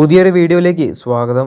പുതിയൊരു വീഡിയോയിലേക്ക് സ്വാഗതം.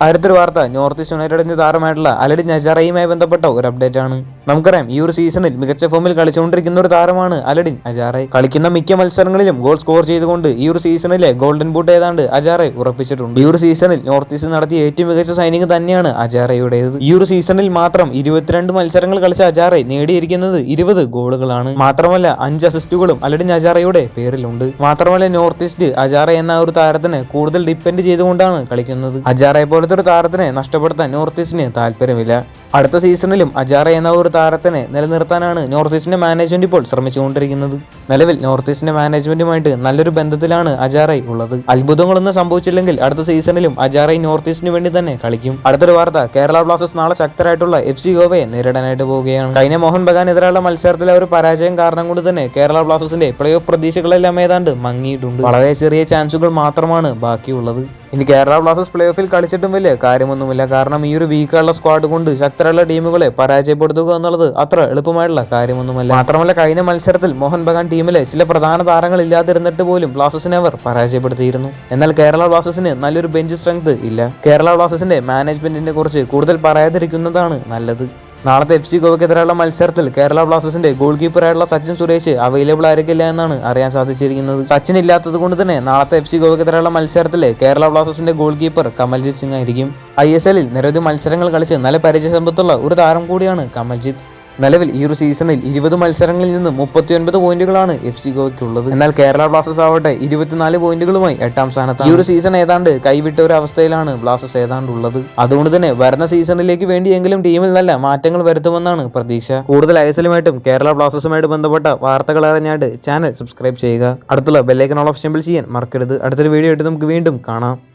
അടുത്തൊരു വാർത്ത നോർത്ത് ഈസ്റ്റ് യുണൈറ്റഡിന്റെ താരമായിട്ടുള്ള അലഡി നജാറയുമായി ബന്ധപ്പെട്ട ഒരു അപ്ഡേറ്റ് ആണ് നമുക്കറിയാം ഈ ഒരു സീസണിൽ മികച്ച ഫോമിൽ കളിച്ചുകൊണ്ടിരിക്കുന്ന ഒരു താരമാണ് അലഡിൻ അജാറെ കളിക്കുന്ന മിക്ക മത്സരങ്ങളിലും ഗോൾ സ്കോർ ചെയ്തുകൊണ്ട് ഈ ഒരു സീസണിലെ ഗോൾഡൻ ബൂട്ട് ഏതാണ്ട് അജാറെ ഉറപ്പിച്ചിട്ടുണ്ട്. ഈ ഒരു സീസണിൽ നോർത്ത് ഈസ്റ്റ് നടത്തിയ ഏറ്റവും മികച്ച സൈനിങ് തന്നെയാണ് അജാറയുടേത്. ഈ ഒരു സീസണിൽ മാത്രം ഇരുപത്തിരണ്ട് മത്സരങ്ങൾ കളിച്ച അജാറെ നേടിയിരിക്കുന്നത് ഇരുപത് ഗോളുകളാണ്. മാത്രമല്ല അഞ്ച് അസിസ്റ്റുകളും അലഡിൻ അജാറയുടെ പേരിലുണ്ട്. മാത്രമല്ല നോർത്ത് ഈസ്റ്റ് അജാറ എന്ന ഒരു താരത്തിന് കൂടുതൽ ഡിപ്പെൻഡ് ചെയ്തുകൊണ്ടാണ് കളിക്കുന്നത്. അജാറെ പോലത്തെ ഒരു താരത്തിനെ നഷ്ടപ്പെടുത്താൻ നോർത്ത് ഈസ്റ്റിന് താല്പര്യമില്ല. അടുത്ത സീസണിലും അജാറ എന്ന ഒരു താരത്തിനെ നിലനിർത്താനാണ് നോർത്ത് ഈസ്റ്റിന്റെ മാനേജ്മെന്റ് ഇപ്പോൾ ശ്രമിച്ചുകൊണ്ടിരിക്കുന്നത്. നിലവിൽ നോർത്ത് ഈസ്റ്റിന്റെ മാനേജ്മെന്റുമായിട്ട് നല്ലൊരു ബന്ധത്തിലാണ് അജാറൈ ഉള്ളത്. അത്ഭുതങ്ങളൊന്നും സംഭവിച്ചില്ലെങ്കിൽ അടുത്ത സീസണിലും അജാറൈ നോർത്ത് ഈസ്റ്റിന് വേണ്ടി തന്നെ കളിക്കും. അടുത്തൊരു വാർത്ത കേരള ബ്ലാസ്റ്റേഴ്സ് നാളെ ശക്തരായിട്ടുള്ള എഫ് സി ഗോവയെ നേരിടാനായിട്ട് പോവുകയാണ്. കഴിഞ്ഞ മോഹൻ ബഗാൻ എതിരായുള്ള മത്സരത്തിലെ ഒരു പരാജയം കാരണം കൊണ്ട് തന്നെ കേരള ബ്ലാസ്റ്റേഴ്സിന്റെ പ്ലേ ഓഫ് പ്രതീക്ഷകളെല്ലാം ഏതാണ്ട് മങ്ങിയിട്ടുണ്ട്. വളരെ ചെറിയ ചാൻസുകൾ മാത്രമാണ് ബാക്കിയുള്ളത്. ഇനി കേരള ബ്ലാസ്റ്റേഴ്സ് പ്ലേ ഓഫിൽ കളിച്ചിട്ടും വലിയ കാര്യമൊന്നുമില്ല. കാരണം ഈ ഒരു വീക്കുള്ള സ്ക്വാഡ് കൊണ്ട് ശക്തരുള്ള ടീമുകളെ പരാജയപ്പെടുത്തുക എന്നുള്ളത് അത്ര എളുപ്പമായിട്ടുള്ള കാര്യമൊന്നുമല്ല. മാത്രമല്ല കഴിഞ്ഞ മത്സരത്തിൽ മോഹൻ ബഗാൻ ടീമിലെ ചില പ്രധാന താരങ്ങൾ ഇല്ലാതിരുന്നിട്ട് പോലും ബ്ലാസ്റ്റേഴ്സിനെ അവർ പരാജയപ്പെടുത്തിയിരുന്നു. എന്നാൽ കേരള ബ്ലാസ്റ്റേഴ്സിന് നല്ലൊരു ബെഞ്ച് സ്ട്രെങ്ത് ഇല്ല. കേരള ബ്ലാസ്റ്റേഴ്സിന്റെ മാനേജ്മെന്റിനെ കുറിച്ച് കൂടുതൽ പറയാതിരിക്കുന്നതാണ് നല്ലത്. നാളത്തെ എഫ് സി ഗോവയ്ക്കെതിരെയുള്ള മത്സരത്തിൽ കേരള ബ്ലാസ്റ്റേഴ്സിന്റെ ഗോൾ കീപ്പറായിട്ടുള്ള സച്ചിൻ സുരേഷ് അവൈലബിൾ ആയിരിക്കില്ല എന്നാണ് അറിയാൻ സാധിച്ചിരിക്കുന്നത്. സച്ചിൻ ഇല്ലാത്തത് കൊണ്ട് തന്നെ നാളത്തെ എഫ് സി ഗോവയ്ക്കെതിരെയുള്ള മത്സരത്തിൽ കേരള ബ്ലാസ്റ്റേഴ്സിന്റെ ഗോൾ കീപ്പർ കമൽജിത് സിംഗ് ആയിരിക്കും. ഐ എസ് എല്ലിൽ നിരവധി മത്സരങ്ങൾ കളിച്ച് നല്ല പരിചയസമ്പത്തുള്ള ഒരു താരം കൂടിയാണ് കമൽജിത്ത്. നിലവിൽ ഈ ഒരു സീസണിൽ ഇരുപത് മത്സരങ്ങളിൽ നിന്ന് മുപ്പത്തിയൊൻപത് പോയിന്റുകളാണ് എഫ് സി ഗോവയ്ക്കുള്ളത്. എന്നാൽ കേരള ബ്ലാസ്റ്റേഴ്സ് ആവട്ടെ ഇരുപത്തിനാല് പോയിന്റുകളുമായി എട്ടാം സ്ഥാനത്ത് ഈ ഒരു സീസൺ ഏതാണ്ട് കൈവിട്ട ഒരു അവസ്ഥയിലാണ് ബ്ലാസ്റ്റേഴ്സ് ഏതാണ്ട് ഉള്ളത് അതുകൊണ്ട് തന്നെ വരുന്ന സീസണിലേക്ക് വേണ്ടിയെങ്കിലും ടീമിൽ നല്ല മാറ്റങ്ങൾ വരുത്തുമെന്നാണ് പ്രതീക്ഷ. കൂടുതൽ ഐസലുമായിട്ടും കേരള ബ്ലാസ്റ്റേഴ്സുമായിട്ട് ബന്ധപ്പെട്ട വാർത്തകൾ അറിഞ്ഞായിട്ട് ചാനൽ സബ്സ്ക്രൈബ് ചെയ്യുക. അടുത്തുള്ള ബെല്ലൈക്കൺ ഓൾ ഓപ്ഷൻ ചെയ്യാൻ മറക്കരുത്. അടുത്തൊരു വീഡിയോ ആയിട്ട് നമുക്ക് വീണ്ടും കാണാം.